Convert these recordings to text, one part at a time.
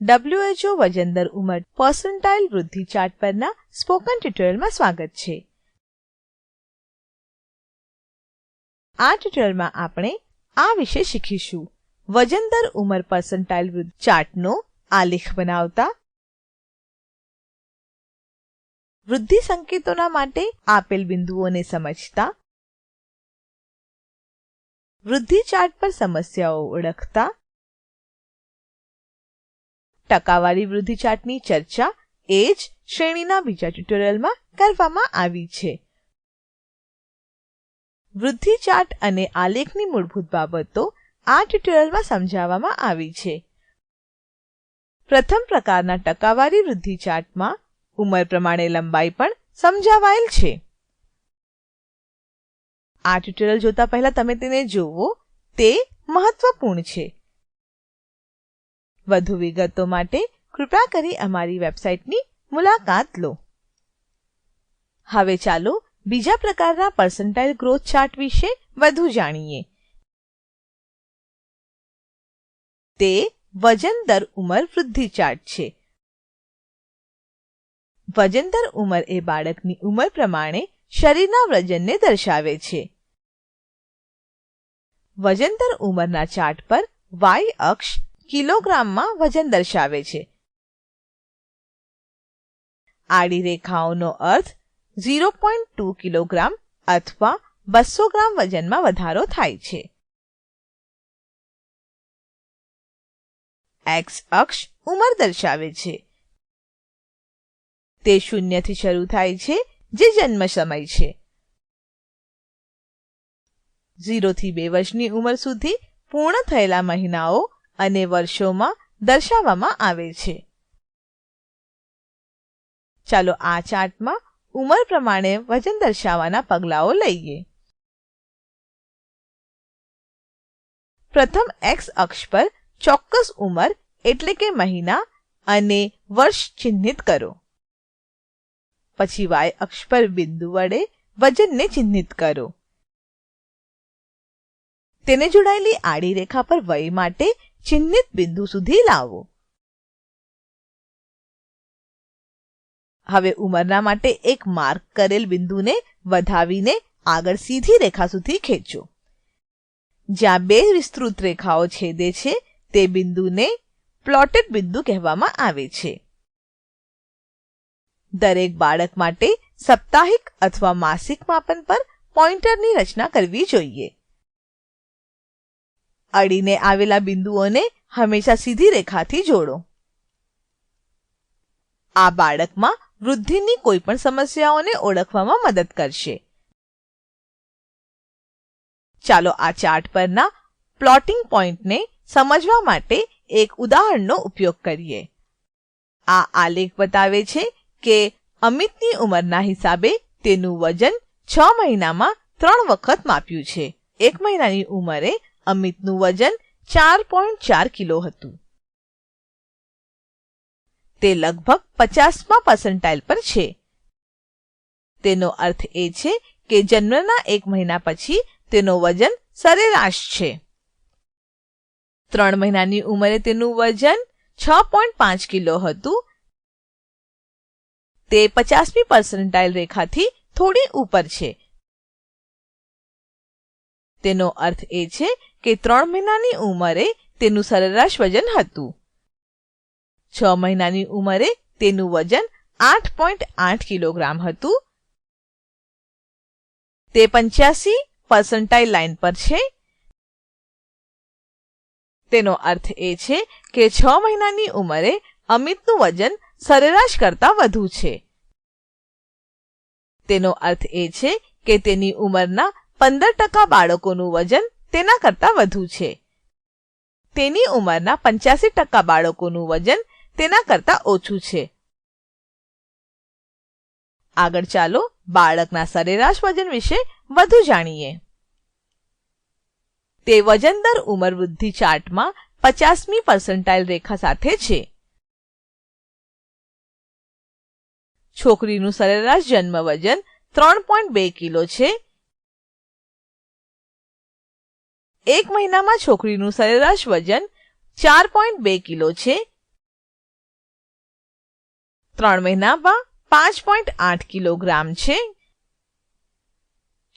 WHO વજન દર ઉંમર પર્સન્ટાઇલ વૃદ્ધિ ચાર્ટ પરના સ્પોકન ટ્યુટોરીયલમાં સ્વાગત છે. આ ટ્યુટોરીયલમાં આપણે આ વિશે શીખીશું. વજન દર ઉંમર પર્સન્ટાઇલ વૃદ્ધિ ચાર્ટનો આલેખ બનાવતા. વૃદ્ધિ સંકેતોના માટે આપેલ બિંદુઓને સમજતા. વૃદ્ધિ ચાર્ટ પર સમસ્યાઓ ઓળખતા. ટકાવારી વૃદ્ધિ ચાર્ટની ચર્ચા એ જ શ્રેણીના બીજા ટ્યુટોરિયલમાં કરવામાં આવી છે. વૃદ્ધિ ચાર્ટ અને આલેખની મૂળભૂત બાબતો આ ટ્યુટોરિયલમાં સમજાવવામાં આવી છે. પ્રથમ પ્રકારના ટકાવારી વૃદ્ધિ ચાર્ટમાં ઉંમર પ્રમાણે લંબાઈ પણ સમજાવાયેલ છે. આ ટ્યુટોરિયલ જોતા પહેલા તમે તેને જોવો તે મહત્વપૂર્ણ છે. વધુ વિગતો માટે કૃપા કરી અમારી વેબસાઈટની મુલાકાત લો. હવે ચાલો બીજા પ્રકારના પર્સન્ટાઇલ ગ્રોથ ચાર્ટ વિશે વધુ જાણીએ. તે વજન દર ઉંમર વૃદ્ધિ ચાર્ટ છે. વજન દર ઉંમર એ બાળકની ઉંમર પ્રમાણે શરીરના વજનને દર્શાવે છે. વજન દર ઉંમરના ચાર્ટ પર વાય અક્ષ કિલોગ્રામમાં વજન દર્શાવે છે. આડી રેખાઓનો અર્થ 0.2 કિલોગ્રામ અથવા 200 ગ્રામ વજનમાં વધારો થાય છે. એક્સ અક્ષ ઉંમર દર્શાવે છે. તે શૂન્યથી શરૂ થાય છે, જે જન્મ સમય છે. ઝીરોથી બે વર્ષની ઉંમર સુધી પૂર્ણ થયેલા મહિનાઓ અને વર્ષોમાં દર્શાવવામાં આવે છે. ચાલો આ ચાર્ટમાં ઉંમર પ્રમાણે વજન દર્શાવવાના પગલાઓ લઈએ. પ્રથમ એક્સ અક્ષ પર ચોક્કસ ઉંમર એટલે કે મહિના અને વર્ષ ચિહ્નિત કરો. પછી વાય અક્ષ પર બિંદુ વડે વજનને ચિહ્નિત કરો. તેને જોડાયેલી આડી રેખા પર વય માટે ચિહ્નિત બિંદુ સુધી લાવો. હવે ઉંમરના માટે એક માર્ક કરેલ બિંદુને વધાવીને આગળ સીધી રેખા સુધી ખેંચો. જ્યાં બે વિસ્તૃત રેખાઓ છેદે છે, તે બિંદુને પ્લોટેડ બિંદુ કહેવામાં આવે છે. દરેક બાળક માટે સાપ્તાહિક અથવા માસિક માપન પર પોઇન્ટરની રચના કરવી જોઈએ. અડીને આવેલા બિંદુઓને હંમેશા સીધી રેખાથી જોડો. આ બાળકમાં વૃદ્ધિની કોઈપણ સમસ્યાઓને ઓળખવામાં મદદ કરશે. ચાલો આ ચાર્ટ પરના પ્લોટિંગ પોઈન્ટને સમજવા માટે એક ઉદાહરણનો ઉપયોગ કરીએ. આ આલેખ બતાવે છે કે અમિતની ઉંમરના હિસાબે તેનું વજન છ મહિનામાં ત્રણ વખત માપ્યું છે. એક મહિનાની ઉંમરે અમિતનું વજન ચાર પોઈન્ટ ચાર કિલો હતું. તે લગભગ પચાસમા પર્સન્ટાઇલ પર છે. તેનો અર્થ એ છે કે જન્મના એક મહિના પછી તેનો વજન સરેરાશ છે. ત્રણ મહિનાની ઉંમરે તેનું વજન છ પોઈન્ટ પાંચ કિલો હતું. તે પચાસમી પર્સન્ટાઇલ રેખાથી થોડી ઉપર છે. તેનો અર્થ એ છે કે ત્રણ મહિનાની ઉંમરે તેનું સરેરાશ વજન હતું. છ મહિનાની ઉંમરે તેનું વજન આઠ પોઈન્ટ આઠ કિલોગ્રામ હતું. તે પંચ્યાસી પર્સન્ટાઇલ લાઇન પર છે. તેનો અર્થ એ છે કે છ મહિનાની ઉંમરે અમિતનું વજન સરેરાશ કરતાં વધુ છે. તેનો અર્થ એ છે કે તેની ઉંમરના પંદર ટકા બાળકોનું વજન તેના કરતાં વધુ છે. તેની ઉંમરના પંચ્યાસી ટકા બાળકોનું વજન તેના કરતાં ઓછું છે. આગળ ચાલો બાળકના સરેરાશ વજન વિશે વધુ જાણીએ. તે વજન દર ઉંમર વૃદ્ધિ ચાર્ટમાં પચાસમી પર્સન્ટાઇલ રેખા સાથે છે. છોકરીનું સરેરાશ જન્મ વજન ત્રણ પોઈન્ટ બે કિલો છે. એક મહિનામાં છોકરીનું સરેરાશ વજન ચાર પોઈન્ટ બે કિલો છે. ત્રણ મહિનામાં પાંચ પોઈન્ટ આઠ કિલોગ્રામ છે.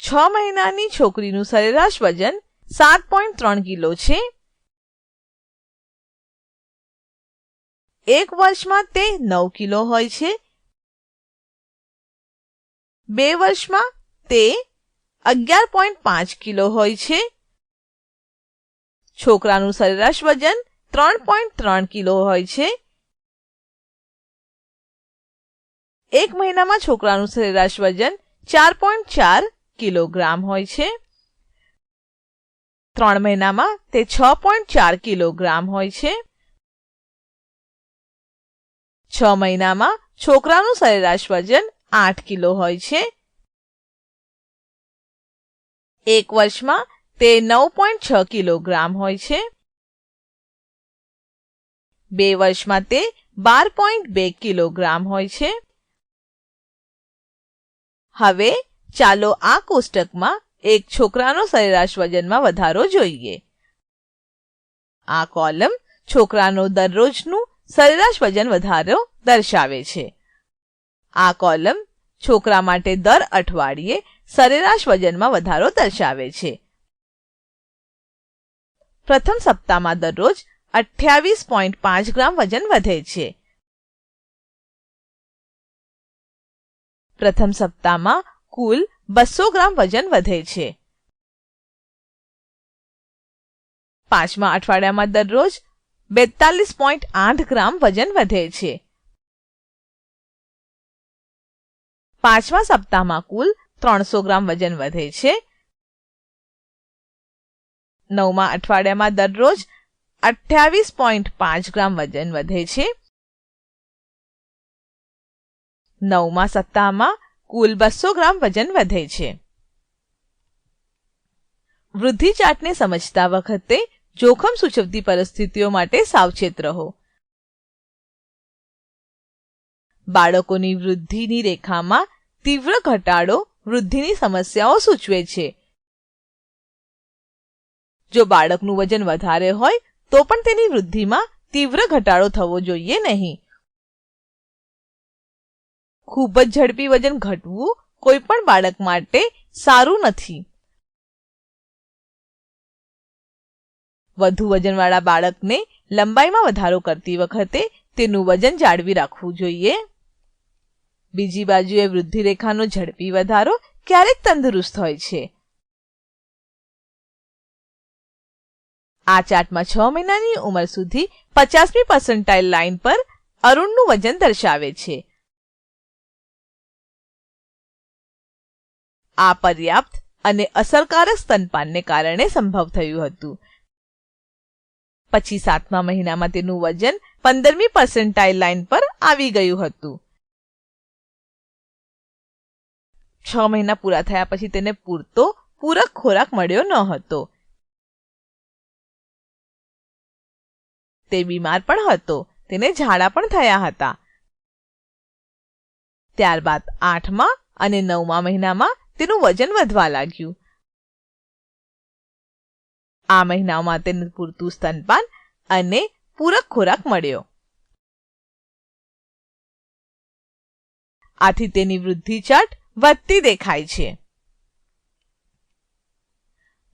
છ મહિનાની છોકરીનું સરેરાશ વજન સાત પોઈન્ટ ત્રણ કિલો છે. એક વર્ષમાં તે નવ કિલો હોય છે. બે વર્ષમાં તે અગિયાર પોઈન્ટ પાંચ કિલો હોય છે. છોકરાનું સરેરાશ વજન ત્રણ પોઈન્ટ ત્રણ કિલો હોય છે. એક મહિનામાં છોકરાનું સરેરાશ વજન ચાર પોઈન્ટ ચાર કિલોગ્રામ હોય છે. ત્રણ મહિનામાં તે છ પોઈન્ટ ચાર કિલોગ્રામ હોય છે. છ મહિનામાં છોકરાનું સરેરાશ વજન આઠ કિલો હોય છે. એક વર્ષમાં તે નવ પોઈન્ટ છ કિલોગ્રામ હોય છે. બે વર્ષમાં તે બાર પોઈન્ટ બે કિલોગ્રામ હોય છે. હવે ચાલો આ કોષ્ટકમાં એક છોકરાનો સરેરાશ વજનમાં વધારો જોઈએ. આ કોલમ છોકરાનો દરરોજનું સરેરાશ વજન વધારો દર્શાવે છે. આ કોલમ છોકરા માટે દર અઠવાડિયે સરેરાશ વજનમાં વધારો દર્શાવે છે. પ્રથમ સપ્તાહમાં દરરોજ અઠ્યાવીસ પોઈન્ટ પાંચ ગ્રામ વજન વધે છે. પ્રથમ સપ્તાહમાં કુલ બસો ગ્રામ વજન વધે છે. પાંચમા અઠવાડિયામાં દરરોજ બેતાલીસ પોઈન્ટ આઠ ગ્રામ વજન વધે છે. પાંચમા સપ્તાહમાં કુલ ત્રણસો ગ્રામ વજન વધે છે. નવમા અઠવાડિયામાં દરરોજ અઠ્યાવીસ પોઈન્ટ પાંચ ગ્રામ વજન વધે છે. નવમા સપ્તાહમાં કુલ બસો ગ્રામ વજન વધે છે. વૃદ્ધિ ચાર્ટને સમજતા વખતે જોખમ સૂચવતી પરિસ્થિતિઓ માટે સાવચેત રહો. બાળકોની વૃદ્ધિની રેખામાં તીવ્ર ઘટાડો વૃદ્ધિની સમસ્યાઓ સૂચવે છે. જો બાળકનું વજન વધારે હોય, તો પણ તેની વૃદ્ધિમાં તીવ્ર ઘટાડો થવો જોઈએ નહીં. ખૂબ જ ઝડપી વજન ઘટવું કોઈ પણ બાળક માટે સારું નથી. વધુ વજનવાળા બાળકને લંબાઈમાં વધારો કરતી વખતે તેનું વજન જાળવી રાખવું જોઈએ. બીજી બાજુએ વૃદ્ધિ રેખાનો ઝડપી વધારો ક્યારેક તંદુરસ્ત હોય છે. આ ચાર્ટમાં છ મહિનાની ઉંમર સુધી પચાસમી પર્સન્ટાઇલ લાઇન પર અરુણનું વજન દર્શાવે છે. આ પર્યાપ્ત અને અસરકારક સ્તનપાનને કારણે સંભવ થયું હતું. પછી સાતમા મહિનામાં તેનું વજન પંદરમી પર્સન્ટાઇલ લાઇન પર આવી ગયું હતું. છ મહિના પૂરા થયા પછી તેને પૂરતો પૂરક ખોરાક મળ્યો ન હતો. તે બીમાર પણ હતો. તેને ઝાડા પણ થયા હતા. ત્યારબાદ આઠમા અને નવમા મહિનામાં તેનું વજન વધવા લાગ્યું. આ મહિનામાં તેને પૂરતું સ્તનપાન અને પૂરક ખોરાક મળ્યો. આથી તેની વૃદ્ધિ ચાર્ટ વધતી દેખાય છે.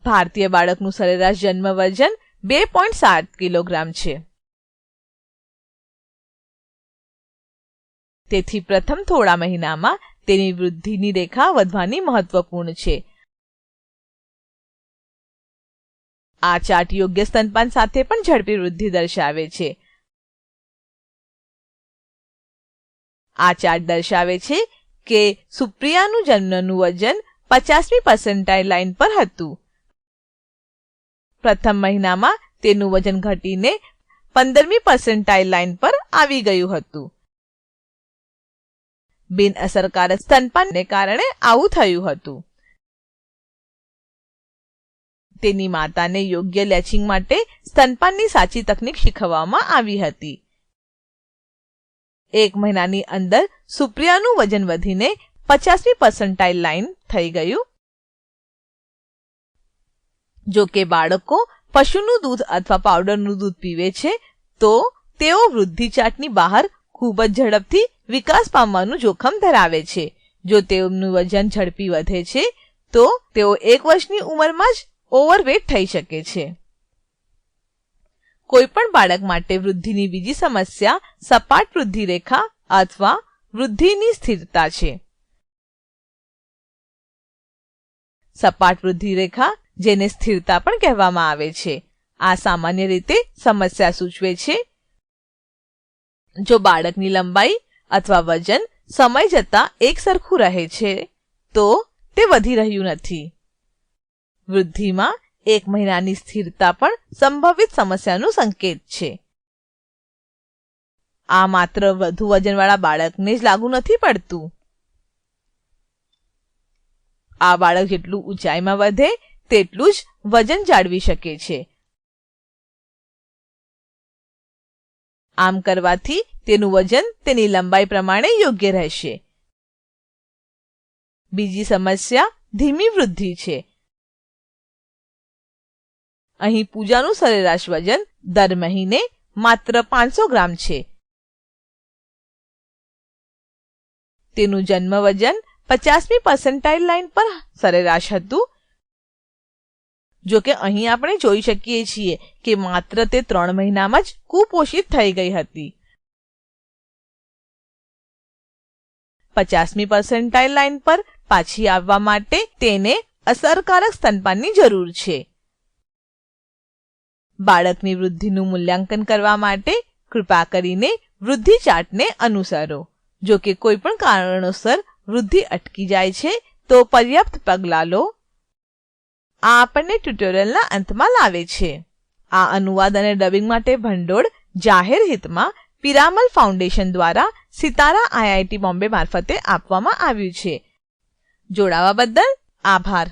ભારતીય બાળકનું સરેરાશ જન્મ વજન બે પોઈન્ટ સાત કિલોગ્રામ છે. તેથી પ્રથમ થોડા મહિનામાં તેની વૃદ્ધિની રેખા વધવાની મહત્વપૂર્ણ છે. આ ચાર્ટ યોગ્ય સ્તનપાન સાથે પણ ઝડપી વૃદ્ધિ દર્શાવે છે. આ ચાર્ટ દર્શાવે છે કે સુપ્રિયાનું જન્મનું વજન પચાસમી પર્સન્ટાઇલ લાઇન પર હતું. પ્રથમ મહિનામાં તેનું વજન ઘટીને પંદરમી પર્સન્ટાઇલ લાઇન પર આવી ગયું હતું. બિન અસરકારક સ્તનપાનને કારણે આવું થયું હતું. તેની માતાને યોગ્ય લેચિંગ માટે સ્તનપાનની સાચી તકનીક શીખવવામાં આવી હતી. એક મહિનાની અંદર સુપ્રિયાનું વજન વધીને પચાસમી પર્સન્ટાઇલ લાઇન થઈ ગયું. જો કે બાળકો પશુનું દૂધ અથવા પાવડરનું દૂધ પીવે છે, તો તેઓ વૃદ્ધિ ચાર્ટની બહાર ખૂબ જ ઝડપથી વિકાસ પામવાનું જોખમ ધરાવે છે. જો તેમનું વજન ઝડપી વધે છે, તો તેઓ એક વર્ષની ઉંમરમાં જ ઓવરવેટ થઈ શકે છે. કોઈપણ બાળક માટે વૃદ્ધિની બીજી સમસ્યા સપાટ વૃદ્ધિ રેખા અથવા વૃદ્ધિની સ્થિરતા છે. સપાટ વૃદ્ધિ રેખા જેને સ્થિરતા પણ કહેવામાં આવે છે. આ સામાન્ય રીતે સમસ્યા સૂચવે છે જો બાળકની લંબાઈ અથવા વજન સમય જતાં એકસરખું રહે છે, તો તે વધી રહ્યું નથી. વૃદ્ધિમાં એક મહિનાની સ્થિરતા પણ સંભવિત સમસ્યાનું સંકેત છે. આ માત્ર વધુ વજનવાળા બાળકને જ લાગુ નથી પડતું. આ બાળક જેટલું ઊંચાઈમાં વધે, તેટલું જ વજન જાળવી શકે છે. આમ કરવાથી તેનું વજન તેની લંબાઈ પ્રમાણે યોગ્ય રહેશે. બીજી સમસ્યા ધીમી વૃદ્ધિ છે. અહીં પૂજાનું સરેરાશ વજન દર મહિને માત્ર પાંચસો ગ્રામ છે. તેનું જન્મ વજન પચાસમી પર્સન્ટાઇલ લાઇન પર સરેરાશ હતું જો કે અહીં આપણે જોઈ શકીએ છીએ કે માત્ર તે ત્રણ મહિનામાં જ કુપોષિત થઈ ગઈ હતી. પચાસમી પર્સન્ટાઇલ લાઇન પર પાછી આવવા માટે તેને અસરકારક સ્તનપાનની જરૂર છે. બાળકની વૃદ્ધિનું મૂલ્યાંકન કરવા માટે કૃપા કરીને વૃદ્ધિ ચાર્ટને અનુસરો. જો કે કોઈ પણ કારણોસર વૃદ્ધિ અટકી જાય છે, તો પર્યાપ્ત પગલાં લો. આ આપણને ટ્યુટોરિયલના અંતમાં લાવે છે. આ અનુવાદ અને ડબિંગ માટે ભંડોળ જાહેર હિતમાં પિરામલ ફાઉન્ડેશન દ્વારા સિતારા આઈઆઈટી બોમ્બે મારફતે આપવામાં આવ્યું છે. જોડાવા બદલ આભાર.